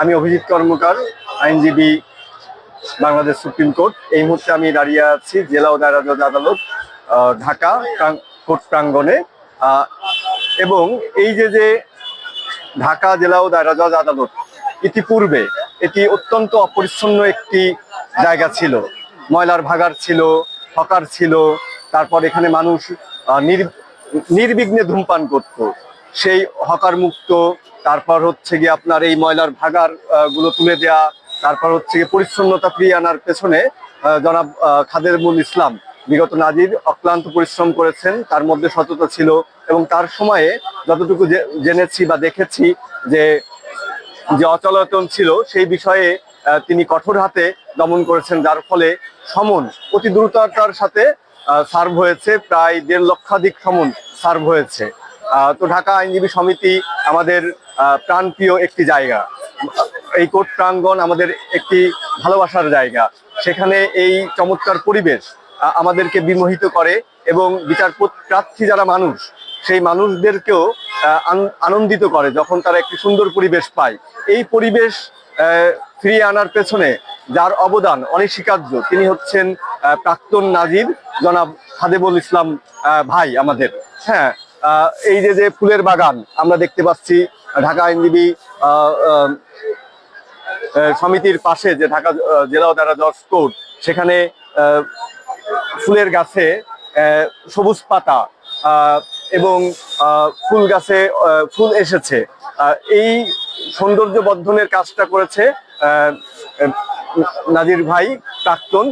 আমি অভিজিৎ কর্মকার আইনজীবী Bangladesh supreme court. এই মুহূর্তে আমি দাঁড়িয়ে আছি জেলা ও দায়রা জজ আদালত ঢাকা কোর্ট প্রাঙ্গণে। আহ, এবং এই যে যে ঢাকা জেলা ও দায়রা জজ আদালত ইতিপূর্বে এটি অত্যন্ত অপরিচ্ছন্ন একটি জায়গা ছিল। ময়লার ভাগার ছিল হকার ছিল তারপর এখানে মানুষ নির্বিঘ্নে ধূমপান করত। সেই হকার মুক্ত তারপর হচ্ছে গিয়ে আপনার এই ময়লার ভাগারগুলো তুলে দেওয়া তারপর হচ্ছে গিয়ে পরিচ্ছন্নতা ফিরিয়ে আনার পেছনে জনাব খাদেরমুল ইসলাম, বিগত নাজির অক্লান্ত পরিশ্রম করেছেন, তার মধ্যে সততা ছিল এবং তার সময়ে যতটুকু জেনেছি বা দেখেছি যে যে অচলায়তন ছিল, সেই বিষয়ে তিনি কঠোর হাতে দমন করেছেন, যার ফলে সমন অতি দ্রুততার সাথে সার্ভ হয়েছে, প্রায় দেড় লক্ষাধিক সমন সার্ভ হয়েছে। তো ঢাকা আইনজীবী সমিতি আমাদের প্রাণপ্রিয় একটি জায়গা। এই কোর্ট প্রাঙ্গণ আমাদের একটি ভালোবাসার জায়গা। সেখানে এই চমৎকার পরিবেশ আমাদেরকে বিমোহিত করে এবং বিচার প্রার্থী যারা মানুষ, সেই মানুষদেরকেও আন- আনন্দিত করে যখন তারা একটি সুন্দর পরিবেশ পায়। এই পরিবেশ ফিরিয়ে আনার পেছনে যার অবদান অনস্বীকার্য, তিনি হচ্ছেন প্রাক্তন নাজির জনাব খাদেবুল ইসলাম ভাই আমাদের। হ্যাঁ এই যে যে ফুলের বাগান আমরা দেখতে পাচ্ছি, ঢাকা আইনজীবী সমিতির পাশে যে ঢাকা জেলা ও দায়রা জজ কোর্ট, সেখানে ফুলের গাছে সবুজ পাতা এবং ফুল গাছে ফুল এসেছে। এই সৌন্দর্য বর্ধনের কাজটা করেছে নাজির ভাই প্রাক্তন।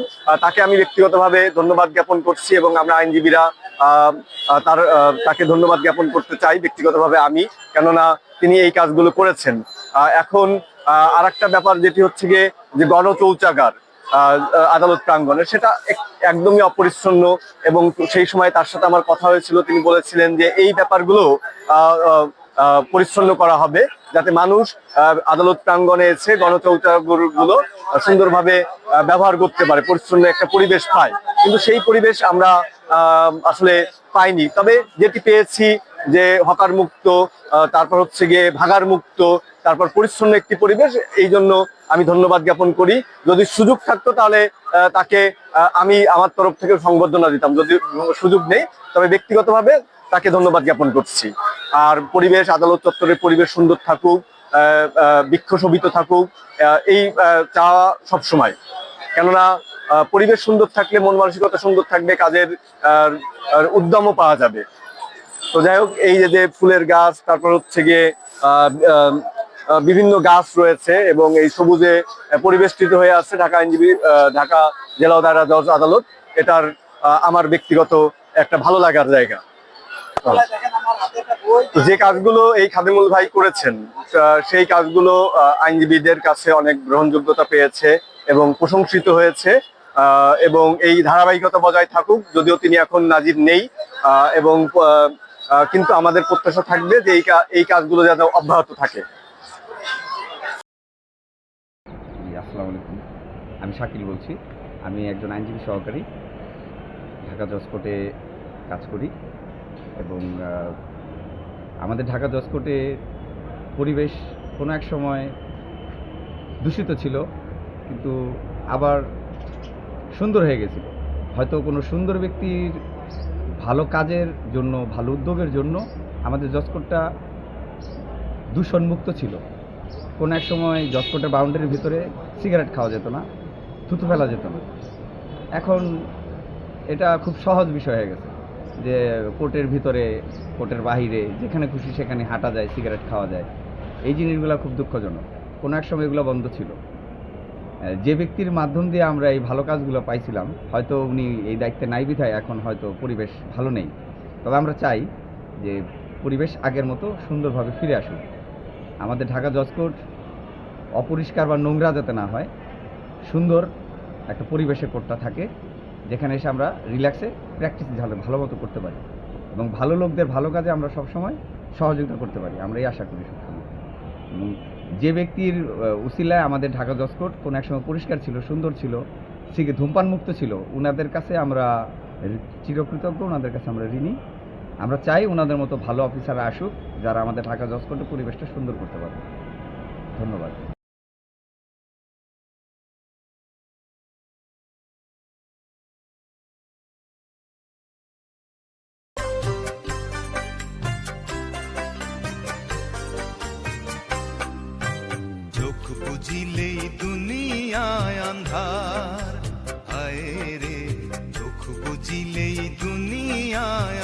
তাকে আমি ব্যক্তিগতভাবে ধন্যবাদ জ্ঞাপন করছি এবং আমরা আইনজীবীরা তার তাকে ধন্যবাদ জ্ঞাপন করতে চাই ব্যক্তিগতভাবে আমি, কেননা তিনি এই কাজগুলো করেছেন। এখন আর ব্যাপার যেটি হচ্ছে গিয়ে যে গণচৌচাগার আদালত প্রাঙ্গণে, সেটা এক- একদমই অপরিচ্ছন্ন এবং সেই সময় তার সাথে আমার কথা হয়েছিল, তিনি বলেছিলেন যে এই ব্যাপারগুলো পরিচ্ছন্ন করা হবে যাতে মানুষ আদালত প্রাঙ্গণে এসে গণচৌচাগুলো সুন্দরভাবে ব্যবহার করতে পারে, পরিচ্ছন্ন একটা পরিবেশ পায়। কিন্তু সেই পরিবেশ আমরা আসলে পাইনি। তবে যেটি পেয়েছি যে হকার মুক্ত তারপর হচ্ছে গিয়ে ভাগার মুক্ত, তারপর পরিচ্ছন্ন একটি পরিবেশ, এই জন্য আমি ধন্যবাদ জ্ঞাপন করি। যদি সুযোগ থাকতো তাহলে তাকে আমি আমার তরফ থেকে সংবর্ধনা দিতাম। যদি সুযোগ নেই, তবে ব্যক্তিগতভাবে তাকে ধন্যবাদ জ্ঞাপন করছি। আর পরিবেশ, আদালত চত্বরের পরিবেশ সুন্দর থাকুক বৃক্ষ শোভিত থাকুক এই চাওয়া সবসময়। কেননা পরিবেশ সুন্দর থাকলে, মন মানসিকতা সুন্দর থাকবে, কাজের উদ্যমও পাওয়া যাবে। তো যাই হোক, এই যে ফুলের গাছ, তারপর হচ্ছে গিয়ে বিভিন্ন গাছ রয়েছে এবং এই সবুজে পরিবেষ্টিত হয়ে আছে ঢাকা আইনজীবী ঢাকা জেলা দায়রা জজ আদালত। এটার আমার ব্যক্তিগত একটা ভালো লাগার জায়গা। যে কাজগুলো এই খাদিমুল ভাই করেছেন সেই কাজগুলো আইনজীবীদের কাছে অনেক গ্রহণযোগ্যতা পেয়েছে এবং প্রশংসিত হয়েছে। এবং এই ধারাবাহিকতা বজায় থাকুক, যদিও তিনি এখন নাজির নেই এবং কিন্তু আমাদের প্রত্যাশা থাকবে যে এই এই কাজগুলো যেন অব্যাহত থাকে। আসসালামু আলাইকুম। আমি শাকিল বলছি। আমি একজন আইনজীবী সহকারী। ঢাকা জজ কোর্টে কাজ করি এবং আমাদের ঢাকা জজ কোর্টে পরিবেশ কোনো এক সময় দূষিত ছিল, কিন্তু আবার সুন্দর হয়ে গেছিল। হয়তো কোনো সুন্দর ব্যক্তির ভালো কাজের জন্য, ভালো উদ্যোগের জন্য আমাদের জজ কোর্টটা দূষণমুক্ত ছিল। কোনো এক সময় জজকোটের বাউন্ডারির ভিতরে সিগারেট খাওয়া যেত না, থুতু ফেলা যেত না। এখন এটা খুব সহজ বিষয় হয়ে গেছে যে কোর্টের ভিতরে, কোর্টের বাহিরে, যেখানে খুশি সেখানে হাঁটা যায় সিগারেট খাওয়া যায়। এই জিনিসগুলো খুব দুঃখজনক। কোনো এক সময় এগুলো বন্ধ ছিল। যে ব্যক্তির মাধ্যম দিয়ে আমরা এই ভালো কাজগুলো পাইছিলাম, হয়তো উনি এই দায়িত্বে নাই বিধায় এখন হয়তো পরিবেশ ভালো নেই। তবে আমরা চাই যে পরিবেশ আগের মতো সুন্দরভাবে ফিরে আসুক। আমাদের ঢাকা জজ কোর্ট অপরিষ্কার বা নোংরা যাতে না হয়, সুন্দর একটা পরিবেশে কোর্টটা থাকে, যেখানে এসে আমরা রিল্যাক্সে প্র্যাকটিস ভালো ভালো মতো করতে পারি এবং ভালো লোকদের ভালো কাজে আমরা সবসময় সহযোগিতা করতে পারি। আমরা এই আশা করি সবসময়। যে ব্যক্তির উসিলায় আমাদের ঢাকা জজ কোনো এক সময় পরিষ্কার ছিল, সুন্দর ছিল, সে ধূমপান মুক্ত ছিল ওনাদের কাছে আমরা চিরকৃতজ্ঞ ওনাদের কাছে আমরা ঋণী। আমরা চাই ওনাদের মতো ভালো অফিসার আসুক, যারা আমাদের ঢাকা জজকোর্টের পরিবেশটা সুন্দর করতে পারবে। ধন্যবাদ। বুঝিলেই দুনিয়ায় আন্ধার হায় রে দুঃখ বুঝিলেই দুনিয়ায়